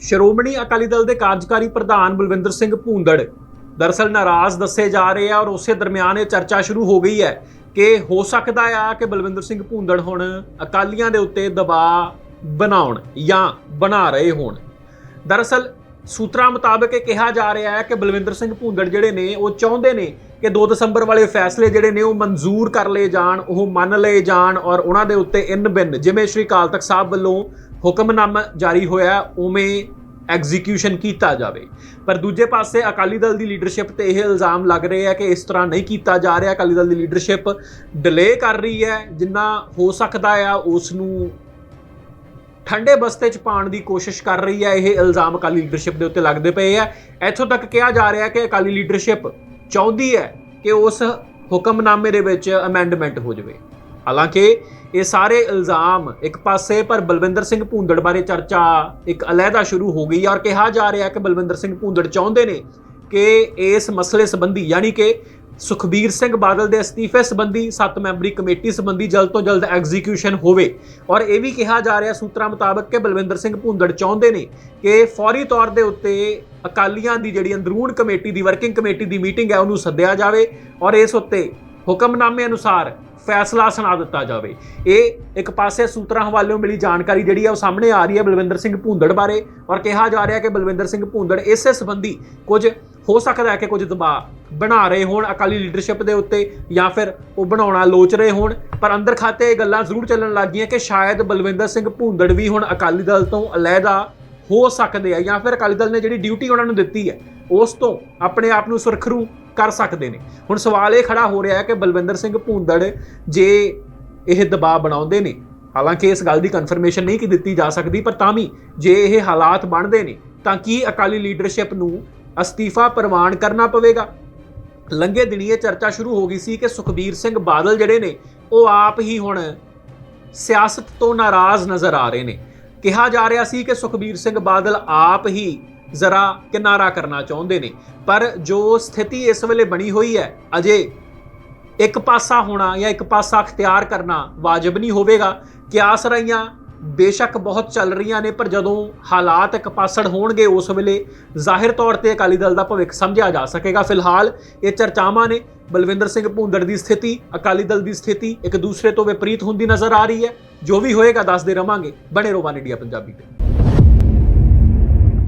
ਸ਼੍ਰੋਮਣੀ ਅਕਾਲੀ ਦਲ ਦੇ ਕਾਰਜਕਾਰੀ ਪ੍ਰਧਾਨ ਬਲਵਿੰਦਰ ਸਿੰਘ ਭੂੰਦੜ ਦਰਅਸਲ ਨਾਰਾਜ਼ ਦੱਸੇ ਜਾ ਰਹੇ ਆ ਔਰ ਉਸੇ ਦਰਮਿਆਨ ਇਹ ਚਰਚਾ ਸ਼ੁਰੂ ਹੋ ਗਈ ਹੈ ਕਿ ਹੋ ਸਕਦਾ ਆ ਕਿ ਬਲਵਿੰਦਰ ਸਿੰਘ ਭੂੰਦੜ ਹੁਣ ਅਕਾਲੀਆਂ ਦੇ ਉੱਤੇ ਦਬਾਅ ਬਣਾਉਣ ਜਾਂ ਬਣਾ ਰਹੇ ਹੋਣ। ਦਰਅਸਲ ਸੂਤਰਾਂ ਮੁਤਾਬਕ ਇਹ ਕਿਹਾ ਜਾ ਰਿਹਾ ਹੈ ਕਿ ਬਲਵਿੰਦਰ ਸਿੰਘ ਭੂੰਦੜ ਜਿਹੜੇ ਨੇ, ਉਹ ਚਾਹੁੰਦੇ ਨੇ ਕਿ 2 ਦਸੰਬਰ ਵਾਲੇ ਫੈਸਲੇ ਜਿਹੜੇ ਨੇ ਉਹ ਮਨਜ਼ੂਰ ਕਰ ਲਏ ਜਾਣ, ਉਹ ਮੰਨ ਲਏ ਜਾਣ ਔਰ ਉਹਨਾਂ ਦੇ ਉੱਤੇ ਇਨ ਬਿਨ, ਜਿਵੇਂ ਸ਼੍ਰੀ ਅਕਾਲ ਤਖਤ ਸਾਹਿਬ ਵੱਲੋਂ ਹੁਕਮਨਾਮਾ ਜਾਰੀ ਹੋਇਆ, ਉਵੇਂ ਐਗਜ਼ੀਕਿਊਸ਼ਨ ਕੀਤਾ ਜਾਵੇ। ਪਰ ਦੂਜੇ ਪਾਸੇ ਅਕਾਲੀ ਦਲ ਦੀ ਲੀਡਰਸ਼ਿਪ ਤੇ ਇਹ ਇਲਜ਼ਾਮ ਲੱਗ ਰਹੇ ਆ ਕਿ ਇਸ ਤਰ੍ਹਾਂ ਨਹੀਂ ਕੀਤਾ ਜਾ ਰਿਹਾ। ਅਕਾਲੀ ਦਲ ਦੀ ਲੀਡਰਸ਼ਿਪ ਡਿਲੇ ਕਰ ਰਹੀ ਹੈ। ਜਿੰਨਾ ਹੋ ਸਕਦਾ ਆ ਉਸ ਨੂੰ ਠੰਡੇ ਬਸਤੇ ਚ ਪਾਉਣ ਦੀ ਕੋਸ਼ਿਸ਼ ਕਰ ਰਹੀ ਹੈ। ਇਹ ਇਲਜ਼ਾਮ ਅਕਾਲੀ ਲੀਡਰਸ਼ਿਪ ਦੇ ਉੱਤੇ ਲੱਗਦੇ ਪਏ ਆ। ਇੱਥੋਂ ਤੱਕ ਕਿਹਾ ਜਾ ਰਿਹਾ ਕਿ ਅਕਾਲੀ ਲੀਡਰਸ਼ਿਪ ਚਾਹੁੰਦੀ ਹੈ ਕਿ ਉਸ ਹੁਕਮਨਾਮੇ ਦੇ ਵਿੱਚ ਅਮੈਂਡਮੈਂਟ ਹੋ ਜਾਵੇ। ਹਾਲਾਂਕਿ ਇਹ ਸਾਰੇ ਇਲਜ਼ਾਮ ਇੱਕ ਪਾਸੇ ਪਰ ਬਲਵਿੰਦਰ ਸਿੰਘ ਭੂੰਦੜ ਬਾਰੇ ਚਰਚਾ ਇੱਕ ਅਲੱਗਾ ਸ਼ੁਰੂ ਹੋ ਗਈ ਹੈ ਔਰ ਕਿਹਾ ਜਾ ਰਿਹਾ ਕਿ ਬਲਵਿੰਦਰ ਸਿੰਘ ਭੂੰਦੜ ਚਾਹੁੰਦੇ ਨੇ ਕਿ ਇਸ ਮਸਲੇ ਸੰਬੰਧੀ ਯਾਨੀ ਕਿ ਸੁਖਬੀਰ ਸਿੰਘ ਬਾਦਲ ਦੇ ਅਸਤੀਫੇ ਸੰਬੰਧੀ ਸੱਤ ਮੈਂਬਰੀ ਕਮੇਟੀ ਸੰਬੰਧੀ ਜਲਦ ਤੋਂ ਜਲਦ ਐਗਜ਼ੀਕਿਊਸ਼ਨ ਹੋਵੇ ਔਰ ਇਹ ਵੀ ਕਿਹਾ ਜਾ ਰਿਹਾ ਸੂਤਰਾਂ ਮੁਤਾਬਕ ਕਿ ਬਲਵਿੰਦਰ ਸਿੰਘ ਭੁੰਦੜ ਚਾਹੁੰਦੇ ਨੇ ਕਿ ਫੌਰੀ ਤੌਰ ਦੇ ਉੱਤੇ ਅਕਾਲੀਆਂ ਦੀ ਜਿਹੜੀ ਅੰਦਰੂਨ ਕਮੇਟੀ ਦੀ ਵਰਕਿੰਗ ਕਮੇਟੀ ਦੀ ਮੀਟਿੰਗ ਹੈ ਉਹਨੂੰ ਸੱਦਿਆ ਜਾਵੇ ਔਰ ਇਸ ਉੱਤੇ ਹੁਕਮਨਾਮੇ ਅਨੁਸਾਰ ਫੈਸਲਾ ਸੁਣਾ ਦਿੱਤਾ ਜਾਵੇ। ਇਹ ਇੱਕ ਪਾਸੇ ਸੂਤਰਾਂ ਹਵਾਲਿਓਂ ਮਿਲੀ ਜਾਣਕਾਰੀ ਜਿਹੜੀ ਆ ਉਹ ਸਾਹਮਣੇ ਆ ਰਹੀ ਹੈ ਬਲਵਿੰਦਰ ਸਿੰਘ ਭੁੰਦੜ ਬਾਰੇ ਔਰ ਕਿਹਾ ਜਾ ਰਿਹਾ ਕਿ ਬਲਵਿੰਦਰ ਸਿੰਘ ਭੁੰਦੜ ਇਸੇ ਸੰਬੰਧੀ ਕੁਝ ਹੋ ਸਕਦਾ ਹੈ ਕਿ ਕੁਝ ਦਬਾਅ ਬਣਾ ਰਹੇ ਹੋਣ, ਅਕਾਲੀ ਲੀਡਰਸ਼ਿਪ ਦੇ ਉੱਤੇ ਜਾਂ ਫਿਰ ਉਹ ਬਣਾਉਣਾ ਲੋਚ ਰਹੇ ਹੋਣ। ਪਰ ਅੰਦਰ ਖਾਤੇ ਇਹ ਗੱਲਾਂ ਜ਼ਰੂਰ ਚੱਲਣ ਲੱਗ ਗਈਆਂ ਕਿ ਸ਼ਾਇਦ ਬਲਵਿੰਦਰ ਸਿੰਘ ਭੁੰਦੜ ਵੀ ਹੁਣ ਅਕਾਲੀ ਦਲ ਤੋਂ ਅਲੱਗਾ ਹੋ ਸਕਦੇ ਆ ਜਾਂ ਫਿਰ ਅਕਾਲੀ ਦਲ ਨੇ ਜਿਹੜੀ ਡਿਊਟੀ ਉਹਨਾਂ ਨੂੰ ਦਿੱਤੀ ਹੈ, ਉਸ ਤੋਂ ਆਪਣੇ ਆਪ ਨੂੰ ਸੁਰਖਰੂ ਕਰ ਸਕਦੇ ਨੇ। ਹੁਣ ਸਵਾਲ ਇਹ ਖੜਾ ਹੋ ਰਿਹਾ ਹੈ ਕਿ ਬਲਵਿੰਦਰ ਸਿੰਘ ਭੁੰਦੜ ਜੇ ਇਹ ਦਬਾਅ ਬਣਾਉਂਦੇ ਨੇ, ਹਾਲਾਂਕਿ ਇਸ ਗੱਲ ਦੀ ਕਨਫਰਮੇਸ਼ਨ ਨਹੀਂ ਕਿ ਦਿੱਤੀ ਜਾ ਸਕਦੀ, ਪਰ ਤਾਂ ਵੀ ਜੇ ਇਹ ਹਾਲਾਤ ਬਣਦੇ ਨੇ, ਤਾਂ ਕੀ ਅਕਾਲੀ ਲੀਡਰਸ਼ਿਪ ਨੂੰ ਅਸਤੀਫਾ ਪ੍ਰਵਾਨ ਕਰਨਾ ਪਵੇਗਾ? ਲੰਘੇ ਦਿਨੀ ਇਹ ਚਰਚਾ ਸ਼ੁਰੂ ਹੋ ਗਈ ਸੀ ਕਿ ਸੁਖਬੀਰ ਸਿੰਘ ਬਾਦਲ ਜਿਹੜੇ ਨੇ, ਉਹ ਆਪ ਹੀ ਹੁਣ ਸਿਆਸਤ ਤੋਂ ਨਾਰਾਜ਼ ਨਜ਼ਰ ਆ ਰਹੇ ਨੇ। ਕਿਹਾ ਜਾ ਰਿਹਾ ਸੀ ਕਿ ਸੁਖਬੀਰ ਸਿੰਘ ਬਾਦਲ ਆਪ ਹੀ ਜ਼ਰਾ ਕਿਨਾਰਾ ਕਰਨਾ ਚਾਹੁੰਦੇ ਨੇ। ਪਰ ਜੋ ਸਥਿਤੀ ਇਸ ਵੇਲੇ ਬਣੀ ਹੋਈ ਹੈ, ਅਜੇ ਇੱਕ ਪਾਸਾ ਹੋਣਾ ਜਾਂ ਇੱਕ ਪਾਸਾ ਅਖਤਿਆਰ ਕਰਨਾ ਵਾਜਬ ਨਹੀਂ ਹੋਵੇਗਾ। ਕਿਆਸ ਰਹੀਆਂ ਬੇਸ਼ੱਕ ਬਹੁਤ ਚੱਲ ਰਹੀਆਂ ਨੇ, ਪਰ ਜਦੋਂ ਹਾਲਾਤ ਇੱਕ ਪਾਸੜ ਹੋਣਗੇ, ਉਸ ਵੇਲੇ ਜ਼ਾਹਿਰ ਤੌਰ ਤੇ ਅਕਾਲੀ ਦਲ ਦਾ ਭਵਿੱਖ ਸਮਝਿਆ ਜਾ ਸਕੇਗਾ। ਫਿਲਹਾਲ ਇਹ ਚਰਚਾਵਾਂ ਨੇ। ਬਲਵਿੰਦਰ ਸਿੰਘ ਭੂੰਦੜ ਦੀ ਸਥਿਤੀ, ਅਕਾਲੀ ਦਲ ਦੀ ਸਥਿਤੀ ਇੱਕ ਦੂਸਰੇ ਤੋਂ ਵਿਪਰੀਤ ਹੁੰਦੀ ਨਜ਼ਰ ਆ ਰਹੀ ਹੈ। ਜੋ ਵੀ ਹੋਏਗਾ, ਦੱਸਦੇ ਰਵਾਂਗੇ। ਬਣੇ ਰਹੋ ਵਨ ਇੰਡੀਆ ਪੰਜਾਬੀ ਤੇ।